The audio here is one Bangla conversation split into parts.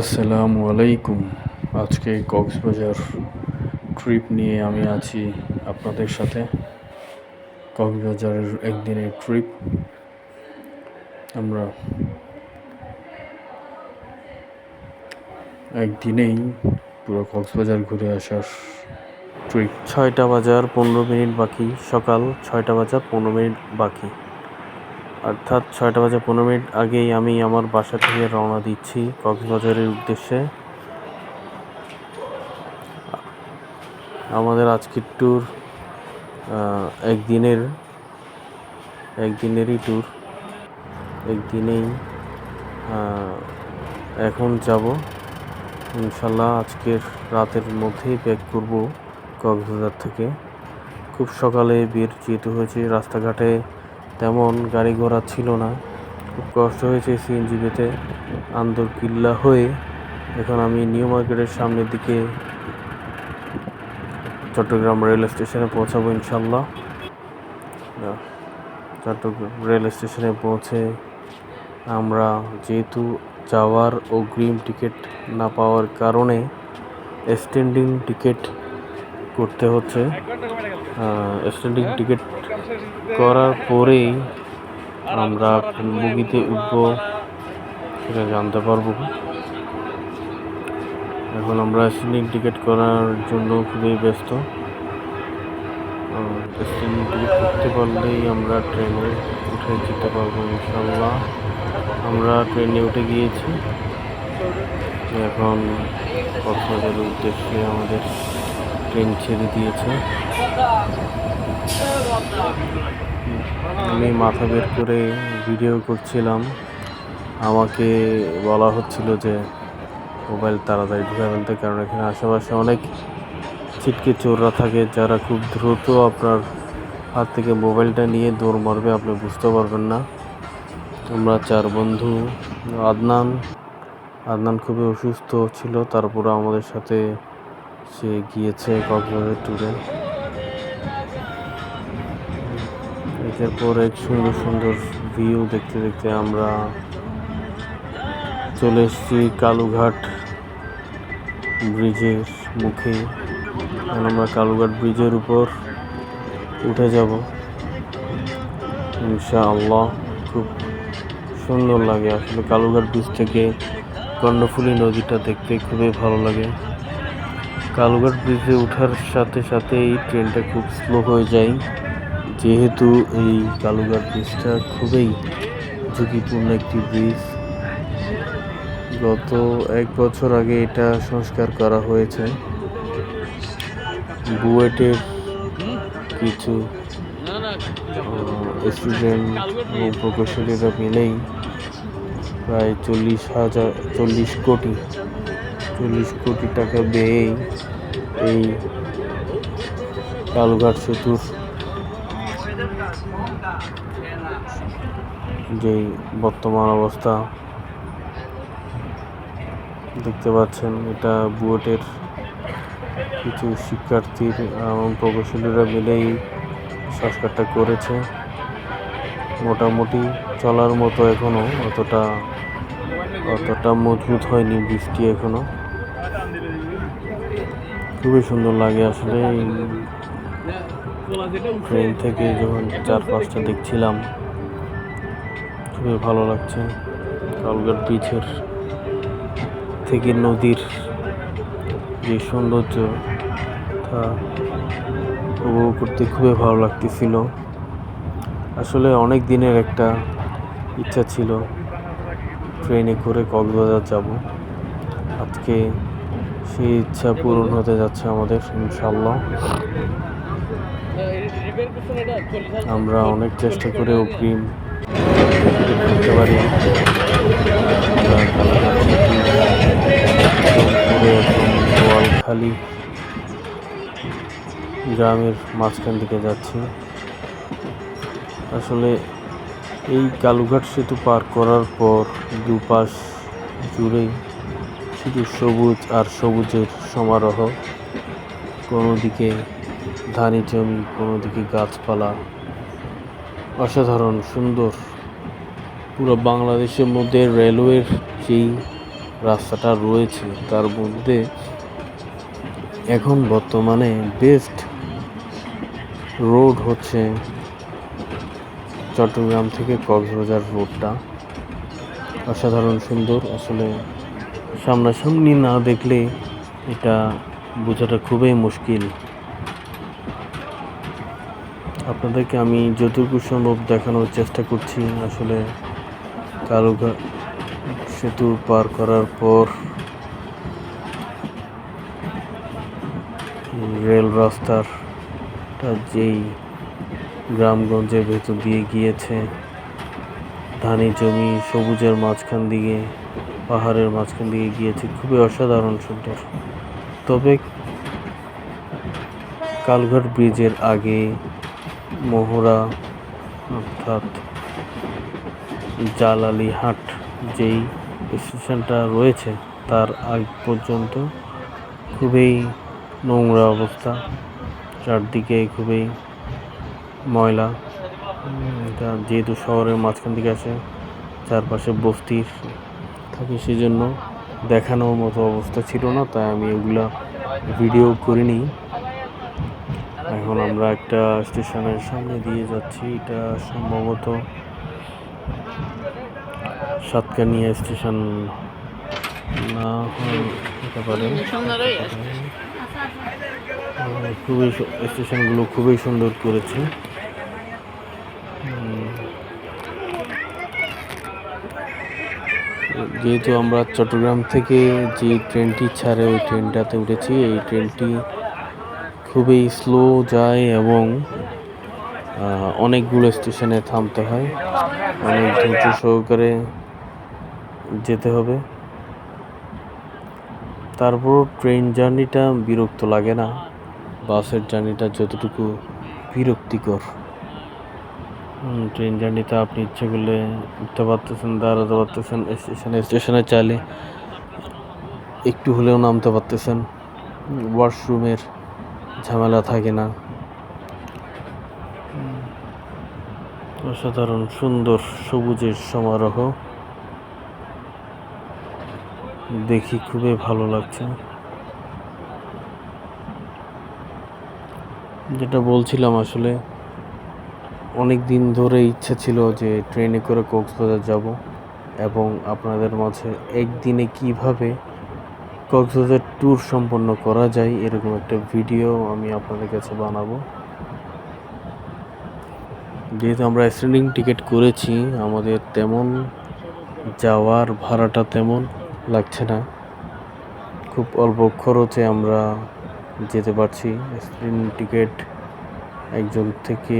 আসসালামু আলাইকুম। আজকে কক্সবাজার ট্রিপ নিয়ে আমি আছি আপনাদের সাথে। কক্সবাজারের একদিনের ট্রিপ। আমরা একদিনেই পুরো কক্সবাজার ঘুরে আসার ট্রিপ। ছয়টা বাজার, পনেরো মিনিট বাকি। সকাল ছয়টা বাজার, পনেরো মিনিট বাকি। অর্থাৎ ছয়টা বাজে পনেরো মিনিট আগেই আমি আমার বাসা থেকে রওনা দিচ্ছি কক্সবাজারের উদ্দেশ্যে। আমাদের আজকের ট্যুর একদিনের, একদিনেরই ট্যুর একদিনেই এখন যাব। ইনশাল্লাহ আজকের রাতের মধ্যেই ব্যাক করব কক্সবাজার থেকে। খুব সকালে বের যেতে হয়েছে, রাস্তাঘাটে তেমন গাড়ি ঘোড়া ছিল না। খুব কষ্ট হয়েছে সিএনজি পেতে। আন্দরকিল্লা হয়ে এখন আমি নিউ মার্কেটের সামনের দিকে চট্টগ্রাম রেল স্টেশনে পৌঁছাবো ইনশাল্লাহ। চট্টগ্রাম রেল স্টেশনে পৌঁছে আমরা যেহেতু যাওয়ার অগ্রিম টিকিট না পাওয়ার কারণে স্ট্যান্ডিং টিকিট করতে হচ্ছে। স্ট্যান্ডিং টিকিট করার পরেই আমরা কোন বগিতে উঠবো সেটা জানতে পারব। এখন আমরা স্ট্যান্ডিং টিকিট করার জন্য খুবই ব্যস্ত। টিকিট করতে পারলেই আমরা ট্রেনে উঠে যেতে পারব ইনশাল্লাহ আমরা ট্রেনে উঠে গিয়েছি। এখন কক্সবাজারের উদ্দেশ্যে আমাদের ট্রেন ছেড়ে দিয়েছে। আমি মাথা বের করে ভিডিও করছিলাম। আমাকে বলা হচ্ছিল যে মোবাইল তাড়াতাড়ি ঢুকে ফেলতে, কারণ এখানে আশেপাশে অনেক ছিটকে চোররা থাকে, যারা খুব দ্রুত আপনার হাত থেকে মোবাইলটা নিয়ে দৌড় মারবে, আপনি বুঝতে পারবেন না। আমরা চার বন্ধু, আদনান। আদনান খুবই অসুস্থ ছিল, তারপরে আমাদের সাথে সে গিয়েছে কক্সবাজার ট্যুরে এটার পর এক সুন্দর সুন্দর ভিউ দেখতে দেখতে আমরা চলে এসেছি কালুঘাট ব্রিজের মুখে। আমরা কালুঘাট ব্রিজের উপর উঠে যাব। ইনশাআল্লাহ খুব সুন্দর লাগে। আসলে কালুঘাট ব্রিজ থেকে কর্ণফুলী নদীটা দেখতে খুবই ভালো লাগে। কালুঘাট ব্রিজে ওঠার সাথে সাথেই ট্রেনটা খুব স্লো হয়ে যায়। যেহেতু এই কালুঘাট ব্রিজটা খুবই ঝুঁকিপূর্ণ একটি ব্রিজ গত এক বছর আগে এটা সংস্কার করা হয়েছে। বুয়েটের কিছু স্টুডেন্ট এবং প্রকৌশলীরা মিলেই প্রায় চল্লিশ হাজার, চল্লিশ কোটি চল্লিশ কোটি টাকা ব্যয়েই এই কালুঘাট সেতুর যে বর্তমান অবস্থা দেখতে পাচ্ছেন, এটা বুয়েটের কিছু শিক্ষার্থীর এবং প্রকৌশলীরা মিলেই সংস্কারটা করেছে। মোটামুটি চলার মতো এখনও, অতটা অতটা মজবুত হয়নি বৃষ্টি এখনও। খুবই সুন্দর লাগে আসলে। ট্রেন থেকে যখন চার পাঁচটা দেখছিলাম খুবই ভালো লাগছে। কালঘাট ব্রিজের থেকে নদীর যে সৌন্দর্য, তা উপভোগ করতে খুবই ভালো লাগতেছিল। আসলে অনেক দিনের একটা ইচ্ছা ছিল, ট্রেনে করে কক্সবাজার যাব। আজকে সেই ইচ্ছা পূরণ হতে যাচ্ছে আমাদের ইনশাল্লাহ আমরা অনেক চেষ্টা করে অগ্রিম করতে পারি গ্রামের মাঝখান দিকে যাচ্ছি। আসলে এই কালুঘাট সেতু পার করার পর দুপাশ জুড়েই শুধু সবুজ আর সবুজের সমারোহ। কোনো দিকে ধানি জমি, কোনো দিকে গাছপালা অসাধারণ, সুন্দর। পুরো বাংলাদেশের মধ্যে রেলওয়ের যেই রাস্তাটা রয়েছে, তার মধ্যে এখন বর্তমানে বেস্ট রোড হচ্ছে চট্টগ্রাম থেকে কক্সবাজার রোডটা। অসাধারণ, সুন্দর। আসলে সামনাসামনি না দেখলে এটা বোঝাটা খুবই মুশকিল। আপনাদেরকে আমি যতটুকু সম্ভব দেখানোর চেষ্টা করছি। আসলে কালুঘাট সেতু পার করার পর রেল রাস্তার যেই গ্রামগঞ্জের ভেতর দিয়ে গিয়েছে, ধানি জমি সবুজের মাঝখান দিকে, পাহাড়ের মাঝখান দিকে গিয়েছে, খুবই অসাধারণ সুন্দর। তবে কালঘাট ব্রিজের আগে মোহরা, অর্থাৎ জালালি হাট যেই স্টেশনটা রয়েছে, তার আগ পর্যন্ত খুবই নোংরা অবস্থা। চারদিকে খুবই ময়লা। এটা যেহেতু শহরের মাঝখান দিকে আছে, চারপাশে বস্তির থাকে, সেজন্য দেখানোর মতো অবস্থা ছিল না, তাই আমি এগুলা ভিডিও করিনি। এখন আমরা একটা স্টেশনের সামনে দিয়ে যাচ্ছি। এটা সম্ভবত সাতকানিয়া স্টেশন। না হতে পারে। খুবই সু- স্টেশনগুলো খুবই সুন্দর করেছে। যেহেতু আমরা চট্টগ্রাম থেকে যে ট্রেনটি ছাড়ে ওই ট্রেনটাতে উঠেছি। এই ট্রেনটি খুবই স্লো যায় এবং অনেকগুলো স্টেশনে থামতে হয়। অনেক ধৈর্য সহকারে যেতে হবে। তারপর ট্রেন জার্নিটা বিরক্ত লাগে না। বাসের জার্নিটা যতটুকু বিরক্তিকর। ট্রেন জার্নিতে আপনি ইচ্ছে করলে উঠতে পারতেছেন, দাঁড়াতে পারতেছেন স্টেশনে স্টেশনে চাইলে একটু হলেও নামতে পারতেছেন। ওয়াশরুমের ঝামেলা থাকে না। অসাধারণ, সুন্দর সবুজের সমারোহ। দেখি খুবই ভালো লাগছে। যেটা বলছিলাম আসলে অনেক দিন ধরে ইচ্ছা ছিল যে ট্রেনে করে কক্সবাজার যাব এবং আপনাদের মাঝে একদিনে কীভাবে কক্সবাজার ট্যুর সম্পন্ন করা যায়, এরকম একটা ভিডিও আমি আপনাদের কাছে বানাবো। যেহেতু আমরা স্ট্যান্ডিং টিকিট করেছি, আমাদের তেমন যাওয়ার ভাড়াটা তেমন লাগছে না। খুব অল্প খরচে আমরা যেতে পারছি। স্ক্রিন টিকিট একজন থেকে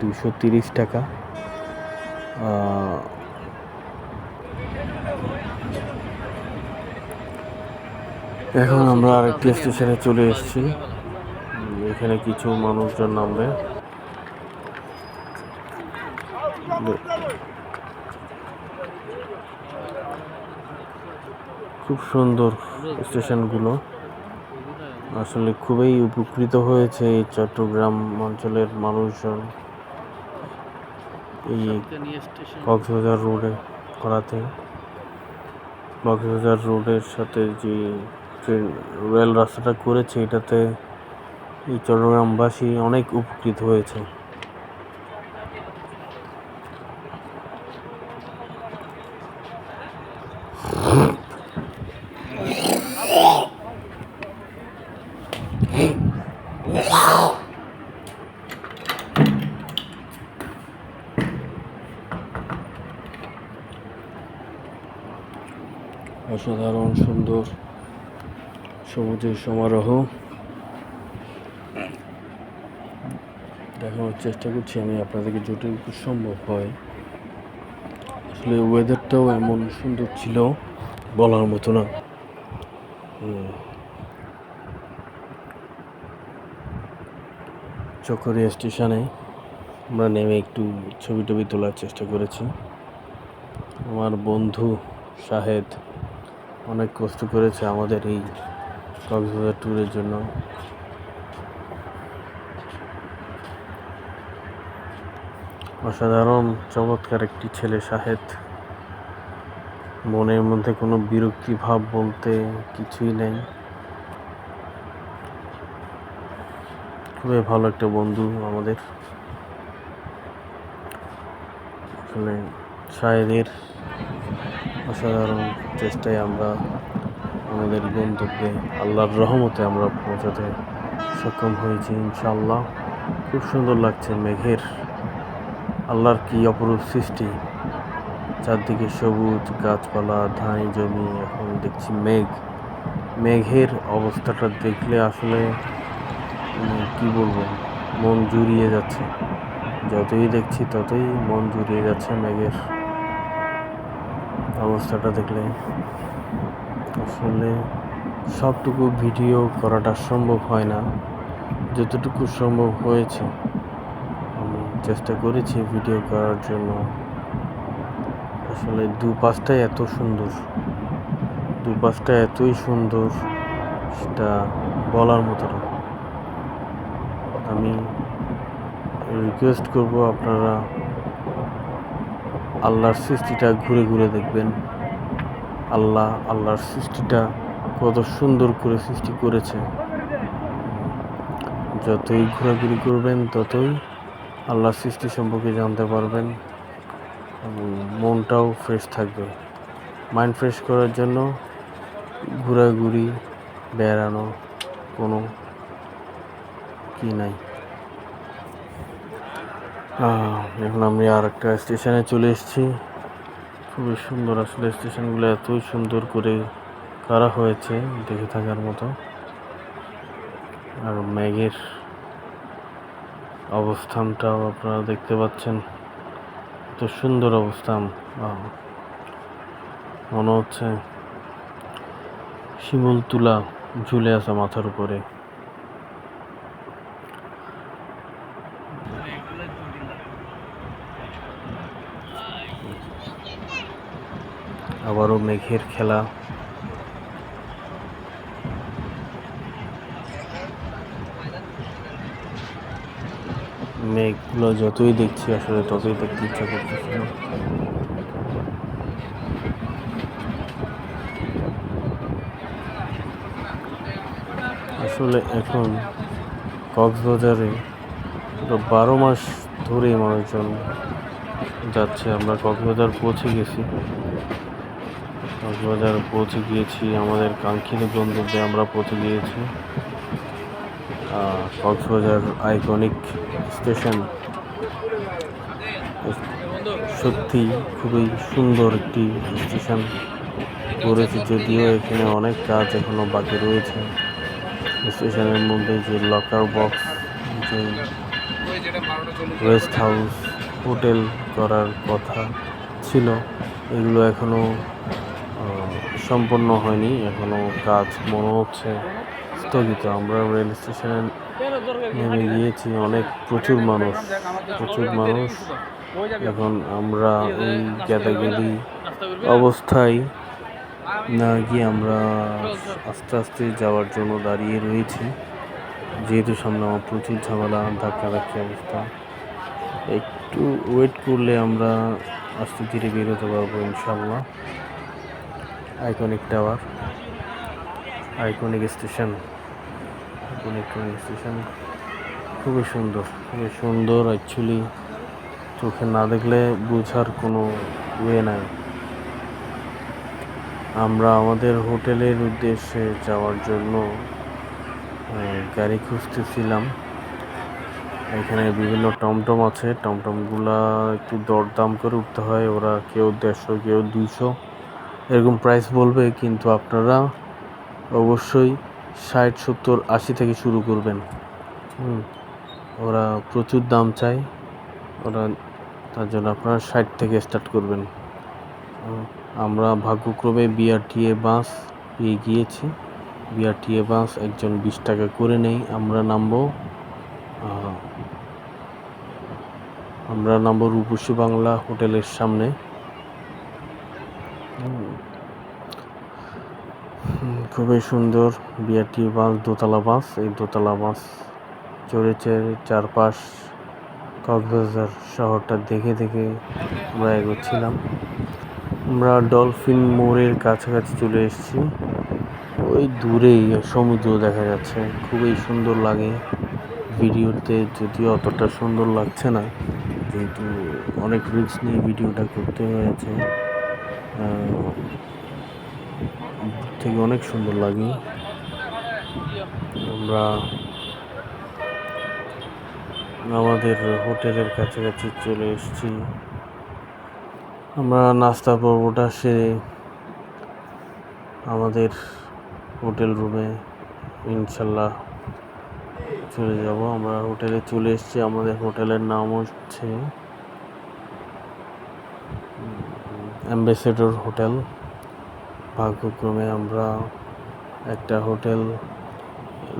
দুশো তিরিশ টাকা। এখন আমরা আরেকটি স্টেশনে চলে এসেছি। এখানে কিছু মানুষজন নামবে। খুব সুন্দর স্টেশনগুলো। আসলে খুবই উপকৃত হয়েছে এই চট্টগ্রাম অঞ্চলের মানুষজন এই কক্সবাজার রোডে করাতে। কক্সবাজার রোডের সাথে যে ট্রেন রেল রাস্তাটা করেছে এটাতে এই চট্টগ্রামবাসী অনেক উপকৃত হয়েছে। অসাধারণ সুন্দর। সবুজের সমারোহ। দেখানোর চেষ্টা করছি আমি আপনাদেরকে যতটুকু সম্ভব হয়। আসলে ওয়েদারটাও এমন সুন্দর ছিল, বলার মতো না। চকরিয়া স্টেশনে আমরা নেমে একটু ছবি টবি তোলার চেষ্টা করেছি। আমার বন্ধু শাহেদ অনেক কষ্ট করেছে আমাদের এই কক্সবাজার ট্যুরের জন্য। অসাধারণ, চমৎকার একটি ছেলে শাহেদ। মনের মধ্যে কোনো বিরক্তি ভাব বলতে কিছুই নেই। খুবই ভালো একটা বন্ধু আমাদের। আসলে শায়েদের অসাধারণ চেষ্টায় আমরা আমাদের গন্তব্যে আল্লাহর রহমতে আমরা পৌঁছাতে সক্ষম হয়েছি, ইনশাআল্লাহ। খুব সুন্দর লাগছে মেঘের, আল্লাহর কি অপরূপ সৃষ্টি। চারদিকে সবুজ গাছপালা, ধানি জমি, এখন দেখছি মেঘ। মেঘের অবস্থাটা দেখলে আসলে মানে কি বলব, মন জুড়িয়ে যাচ্ছে। যতই দেখছি ততই মন জুড়িয়ে যাচ্ছে মেঘের অবস্থাটা দেখলে। আসলে সবটুকু ভিডিও করাটা সম্ভব হয় না। যতটুকু সম্ভব হয়েছে, আমি চেষ্টা করেছি ভিডিও করার জন্য। আসলে দু পাশটাই এত সুন্দর দু পাশটা এতই সুন্দর, সেটা বলার মতো না। আমি রিকোয়েস্ট করব আপনারা আল্লাহর সৃষ্টিটা ঘুরে ঘুরে দেখবেন। আল্লাহ, আল্লাহর সৃষ্টিটা কত সুন্দর করে সৃষ্টি করেছে। যতই ঘোরাঘুরি করবেন, ততই আল্লাহর সৃষ্টি সম্পর্কে জানতে পারবেন মনটাও ফ্রেশ থাকবে। মাইন্ড ফ্রেশ করার জন্য ঘোরাঘুরি, বেড়ানো কোনো কি নাই। এখন আমি আর একটা স্টেশনে চলে এসেছি। খুবই সুন্দর। আসলে স্টেশনগুলো এতই সুন্দর করে করা হয়েছে, দেখে থাকার মতো। আর ম্যাগের অবস্থানটাও আপনারা দেখতে পাচ্ছেন। এত সুন্দর অবস্থান। মনে হচ্ছে শিমুল তুলা ঝুলে আছে মাথার উপরে। আবারও মেঘের খেলা। মেঘগুলো যতই দেখছি আসলে ততই দেখতে ইচ্ছা করতেছে আসলে এখন কক্সবাজারে বারো মাস ধরেই মানুষজন যাচ্ছে, আমরা কক্সবাজার পৌঁছে গেছি। কক্সবাজার পৌঁছে গিয়েছি। আমাদের কাঙ্ক্ষিত গন্তব্যে আমরা পৌঁছে গিয়েছি। কক্সবাজার আইকনিক স্টেশন সত্যি খুবই সুন্দর একটি স্টেশন করেছে যদিও এখানে অনেক কাজ এখনও বাকি রয়েছে। স্টেশনের মধ্যে যে লকার বক্স যে রেস্ট হাউস হোটেল করার কথা ছিল, এগুলো এখনও সম্পন্ন হয়নি, এখনও কাজ মনে হচ্ছে। স্থগিত, আমরা রেল স্টেশনে নেমে গিয়েছি, অনেক প্রচুর মানুষ প্রচুর মানুষ। এখন আমরা এই গেদাগেদি অবস্থায় না গিয়ে আমরা আস্তে আস্তে যাওয়ার জন্য দাঁড়িয়ে রয়েছি। যেহেতু সামনে আমার প্রচুর ঝামেলা, ধাক্কা ধাক্কি অবস্থা। একটু ওয়েট করলে আমরা আস্তে ধীরে বেরোতে পারব ইনশাল্লাহ iconic tower iconic station iconic train station খুবই সুন্দর খুবই সুন্দর অ্যাকচুয়ালি চোখে না দেখলে বোঝার কোনো ওয়ে নাই। আমরা আমাদের হোটেলের উদ্দেশ্যে যাওয়ার জন্য গাড়ি খুঁজতেছিলাম। এখানে বিভিন্ন টমটম আছে। টমটমগুলা একটু দরদাম করে উঠতে হয়। ওরা কেউ দেড়শো, কেউ দুইশো। এরকম প্রাইস বলবে কিন্তু আপনারা অবশ্যই ষাট, সত্তর, আশি থেকে শুরু করবেন। ওরা প্রচুর দাম চায়। ওরা তার জন্য আপনারা ষাট থেকে স্টার্ট করবেন। আমরা ভাগ্যক্রমে বিআরটিএ বাস পেয়ে গিয়েছি। বিআরটিএ বাস একজন বিশ টাকা করে নেই, আমরা নামবো। আমরা নামবো রূপসী বাংলা হোটেলের সামনে। খুবই সুন্দর বিআরটি বাস, দোতলা বাস। এই দোতলা বাস চড়েছে চারপাশ কক্সবাজার শহরটা দেখে দেখে আমরা এগোচ্ছিলাম। আমরা ডলফিন মোড়ের কাছাকাছি চলে এসেছি। ওই দূরেই সমুদ্র দেখা যাচ্ছে। খুবই সুন্দর লাগে ভিডিওতে, যদিও অতটা সুন্দর লাগছে না, যেহেতু অনেক রিস্ক নিয়ে ভিডিওটা করতে হয়েছে। থেকে অনেক সুন্দর লাগে। আমরা আমাদের হোটেলের কাছাকাছি চলে এসেছি। আমরা নাস্তা পর্বটা সেরে আমাদের হোটেল রুমে ইনশাল্লাহ চলে যাব। আমরা হোটেলে চলে এসেছি। আমাদের হোটেলের নাম হচ্ছে অ্যাম্বাসেডর হোটেল। ভাগ্যক্রমে আমরা একটা হোটেল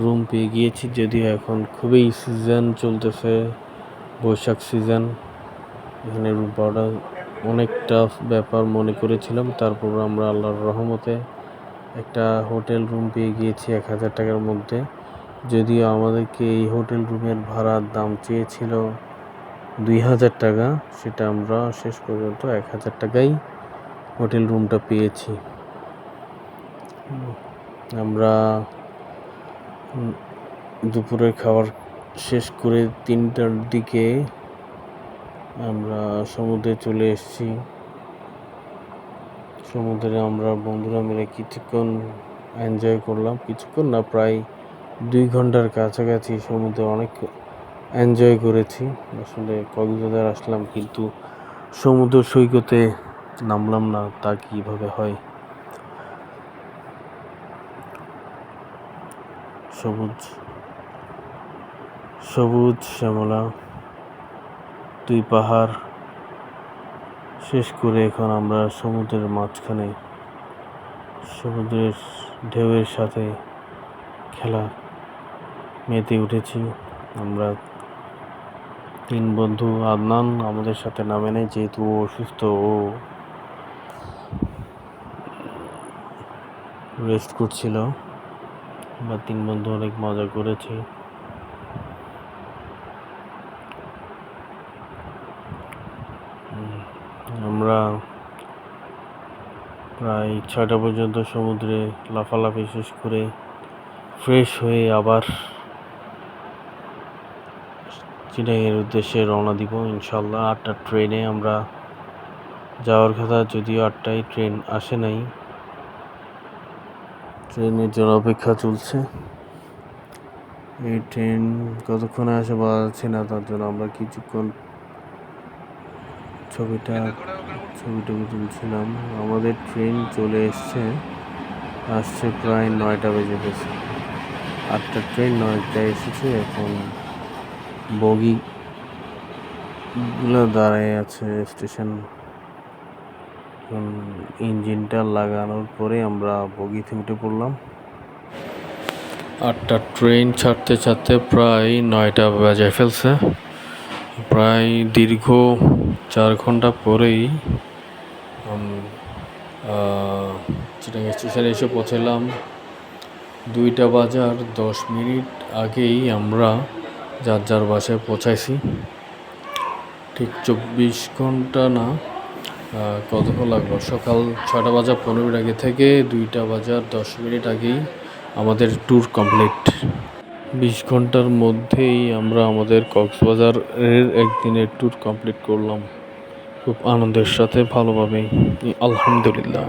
রুম পেয়ে গিয়েছি, যদিও এখন খুবই সিজন চলতেছে, বৈশাখ সিজন এখানে রুম পাওয়াটা অনেক টাফ ব্যাপার মনে করেছিলাম। তারপর আমরা আল্লাহর রহমতে একটা হোটেল রুম পেয়ে গিয়েছি এক হাজার টাকার মধ্যে। যদিও আমাদেরকে এই হোটেল রুমের ভাড়ার দাম চেয়েছিল দুই হাজার টাকা, সেটা আমরা শেষ পর্যন্ত এক হাজার টাকাই হোটেল রুমটা পেয়েছি। আমরা দুপুরের খাবার শেষ করে তিনটার দিকে আমরা সমুদ্রে চলে এসেছি। সমুদ্রে আমরা বন্ধুরা মিলে কিছুক্ষণ এনজয় করলাম। কিছুক্ষণ না, প্রায় দুই ঘণ্টার কাছাকাছি সমুদ্রে অনেক এনজয় করেছি। আসলে কক্সবাজার আসলাম কিন্তু সমুদ্র সৈকতে নামলাম না, তা কীভাবে হয়? সবুজ সবুজ শ্যামলা, দুই পাহাড়। শেষ করে এখন আমরা সমুদ্রের মাঝখানে, সমুদ্রের ঢেউয়ের সাথে খেলা মেতে উঠেছি। আমরা তিন বন্ধু, আদনান আমাদের সাথে নামে যেহেতু ও অসুস্থ, ও রেস্ট করছিল। আমরা তিন বন্ধু অনেক মজা করেছি। আমরা প্রায় ছয়টা পর্যন্ত সমুদ্রে লাফালাফি শেষ করে ফ্রেশ হয়ে আবার চিটাগের উদ্দেশ্যে রওনা দিব ইনশাল্লাহ আটটা ট্রেনে আমরা যাওয়ার কথা, যদিও আটটায় ট্রেন আসে নাই। ট্রেনের জন্য অপেক্ষা চলছে। এই ট্রেন কতক্ষণে আসে যাচ্ছে না, তার জন্য আমরা কিছুক্ষণ ছবিটা, ছবিটুকু তুলছিলাম। আমাদের ট্রেন চলে এসছে, আসছে প্রায় নয়টা বেজে গেছে। আটটা ট্রেন, নয়টায় এসেছে, এখন বগি গুলো দাঁড়ায় আছে স্টেশন ইঞ্জিনটা লাগানোর পরে আমরা বগিতে উঠে পড়লাম। আটটা ট্রেন ছাড়তে ছাড়তে প্রায় নয়টা বাজে ফেলছে। প্রায় দীর্ঘ চার ঘণ্টা পরেই চিটাং স্টেশনে এসে পৌঁছালাম। দুইটা বাজার, দশ মিনিট আগেই আমরা যার যার বাসায় পৌঁছাইছি। ঠিক চব্বিশ ঘণ্টা না কতক্ষণ লাগল। সকাল ছটা বাজার পনেরো মিনিট আগে থেকে দুইটা বাজার দশ মিনিট আগেই আমাদের ট্যুর কমপ্লিট বিশ ঘণ্টার মধ্যেই আমরা আমাদের কক্সবাজারের একদিনের ট্যুর কমপ্লিট করলাম। খুব আনন্দের সাথে, ভালোভাবেই। আলহামদুলিল্লাহ।